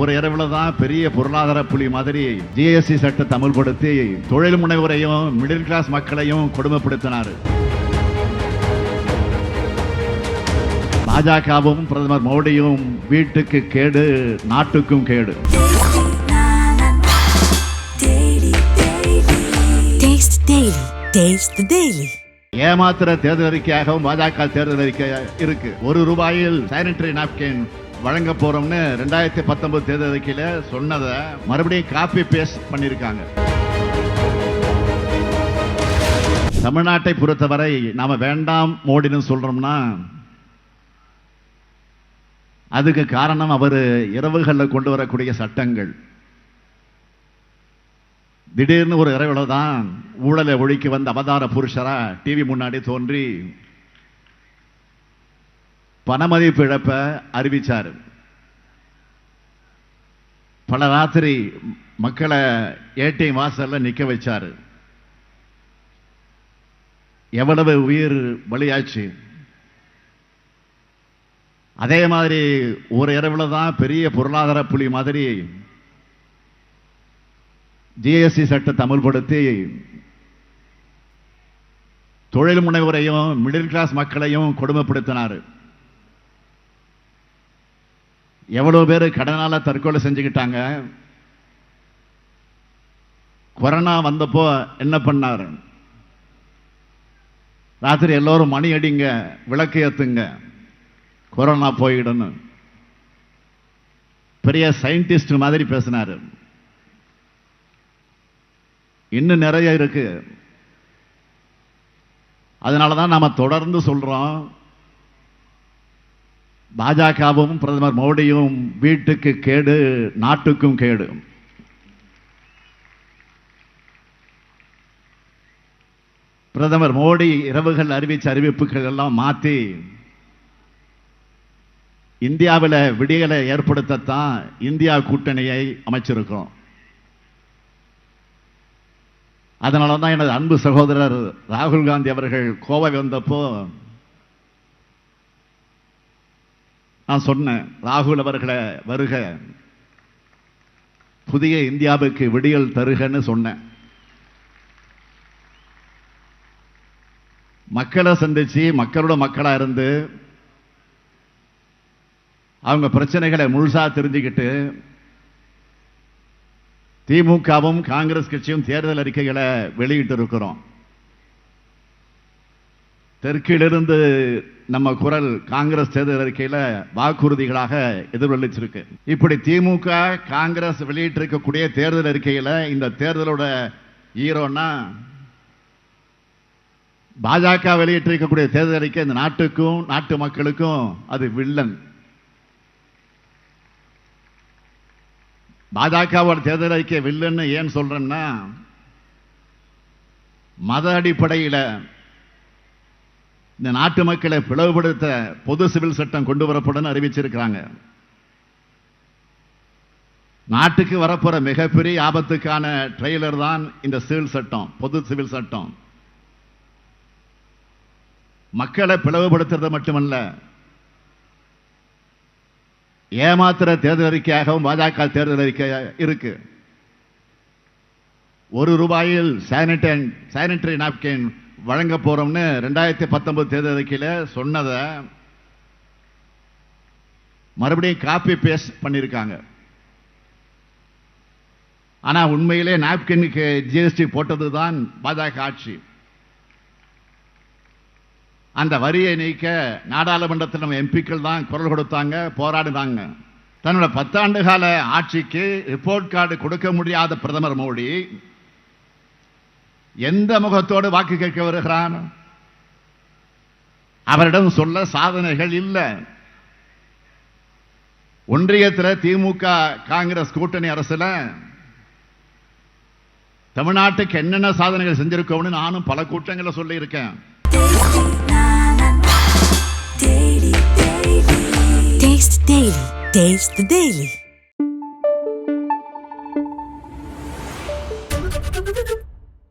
ஒரு இரவுல தான் பெரிய பொருளாதார புலி மாதிரி ஜிஎஸ்டி சட்டத்தை அமல்படுத்தி தொழில் முனைவோரையும் மிடில் கிளாஸ் மக்களையும் கொடுமைப்படுத்தினார். பாஜகவும் பிரதமர் மோடியும் வீட்டுக்கு கேடு நாட்டுக்கும் கேடு. ஏமாத்திர தேர்தல் அறிக்கையாகவும் பாஜக தேர்தல் அறிக்கை இருக்கு. ஒரு ரூபாயில் சானிட்டரி நாப்கின் வழங்க போறோம்னு ரெண்டாயிரத்தி பத்தொன்பது தேர்தல் அறிக்கையில் சொன்னதை மறுபடியும் காப்பி பேஸ்ட் பண்ணியிருக்காங்க தமிழ்நாட்டை பொறுத்தவரை நாம் வேண்டாம் மோடின்னு சொல்கிறோம்னா அதுக்கு காரணம் அவர் இரவுகளில் கொண்டு வரக்கூடிய சட்டங்கள். திடீர்னு ஒரு இரவில் தான் ஊழலை ஒழிக்க வந்த அவதார புருஷராக டிவி முன்னாடி தோன்றி பணமதிப்பு இழப்பை அறிவிச்சாரு. பல ராத்திரி மக்களை ஏடிஎம் வாசலில் நிற்க வச்சார். எவ்வளவு உயிர் பலியாச்சு. அதே மாதிரி ஒரு இரவுல தான் பெரிய பொருளாதார புலி மாதிரி ஜிஎஸ்டி சட்டத்தை அமல்படுத்தி தொழில் முனைவரையும் மிடில் கிளாஸ் மக்களையும் கொடுமைப்படுத்தினார். எவ்வளோ பேர் கடனால தற்கொலை செஞ்சுக்கிட்டாங்க? கொரோனா வந்தப்போ என்ன பண்ணார்? ராத்திரி எல்லோரும் மணி அடிங்க விளக்கு ஏத்துங்க. கொரோனா போயிடணும் பெரிய சயின்டிஸ்ட் மாதிரி பேசினார். இன்னும் நிறைய இருக்கு. அதனால தான் நாம் தொடர்ந்து சொல்கிறோம் பாஜகவும் பிரதமர் மோடியும் வீட்டுக்கு கேடு நாட்டுக்கும் கேடு. பிரதமர் மோடி இரவுகள் அறிவிச்ச அறிவிப்புகள் எல்லாம் மாற்றி இந்தியாவில் விடியலை ஏற்படுத்தத்தான் இந்தியா கூட்டணியை அமைச்சிருக்கோம் அதனால தான் எனது அன்பு சகோதரர் ராகுல் காந்தி அவர்கள் கோவை வந்தப்போ நான் சொன்னேன் ராகுல் அவர்களை வருக. புதிய இந்தியாவுக்கு விடியல் தருகன்னு சொன்னேன். மக்களை சந்திச்சு மக்களோட மக்களா இருந்து அவங்க பிரச்சனைகளை முழுசா தெரிஞ்சுக்கிட்டு திமுகவும் காங்கிரஸ் கட்சியும் தேர்தல் அறிக்கைகளை வெளியிட்டு இருக்கிறோம் தெற்கிலிருந்து நம்ம குரல் காங்கிரஸ் தேர்தல் அறிக்கையில் வாக்குறுதிகளாக எதிரொலிச்சிருக்கு. இப்படி திமுக காங்கிரஸ் வெளியிட்டிருக்கக்கூடிய தேர்தல் அறிக்கையில் இந்த தேர்தலோட ஈரோன்னா பாஜக வெளியிட்டிருக்கக்கூடிய தேர்தல் அறிக்கை இந்த நாட்டுக்கும் நாட்டு மக்களுக்கும் அது வில்லன். பாஜகவோட தேர்தல் அறிக்கை வில்லன்னு ஏன் சொல்றேன்னா மத அடிப்படையில் இந்த நாட்டு மக்களை பிளவுபடுத்த பொது சிவில் சட்டம் கொண்டு வரப்படும் அறிவிச்சிருக்கிறாங்க. நாட்டுக்கு வரப்போற மிகப்பெரிய ஆபத்துக்கான ட்ரெய்லர் தான் இந்த சிவில் சட்டம் பொது சிவில் சட்டம். மக்களை பிளவுபடுத்துறது மட்டுமல்ல ஏமாத்திர தேர்தல் அறிக்கையாகவும் பாஜக தேர்தல் அறிக்கை இருக்கு. ஒரு ரூபாயில் சானிட்டரி சானிட்டரி நாப்கின் வழங்க போறோம்னு ரெண்டாயிரத்தி பத்தொன்பது தேர்தல் அறிக்கையில் சொன்னதை மறுபடியும் காப்பி பேஸ்ட் பண்ணியிருக்காங்க ஆனா உண்மையிலே நாப்கினுக்கு ஜிஎஸ்டி போட்டது தான் பாஜக ஆட்சி. அந்த வரியை நீக்க நாடாளுமன்றத்தில் நம்ம எம்பிக்கள் தான் குரல் கொடுத்தாங்க போராடினாங்க. தன்னோட பத்தாண்டு கால ஆட்சிக்கு ரிப்போர்ட் கார்டு கொடுக்க முடியாத பிரதமர் மோடி எந்த முகத்தோடு வாக்கு கேட்க வருகிறான்? அவரிடம் சொல்ல சாதனைகள் இல்லை. ஒன்றியத்தில் திமுக காங்கிரஸ் கூட்டணி அரசுல தமிழ்நாட்டுக்கு என்னென்ன சாதனைகள் செஞ்சிருக்கோம்னு நானும் பல கூட்டங்களை சொல்லியிருக்கேன். Taste daily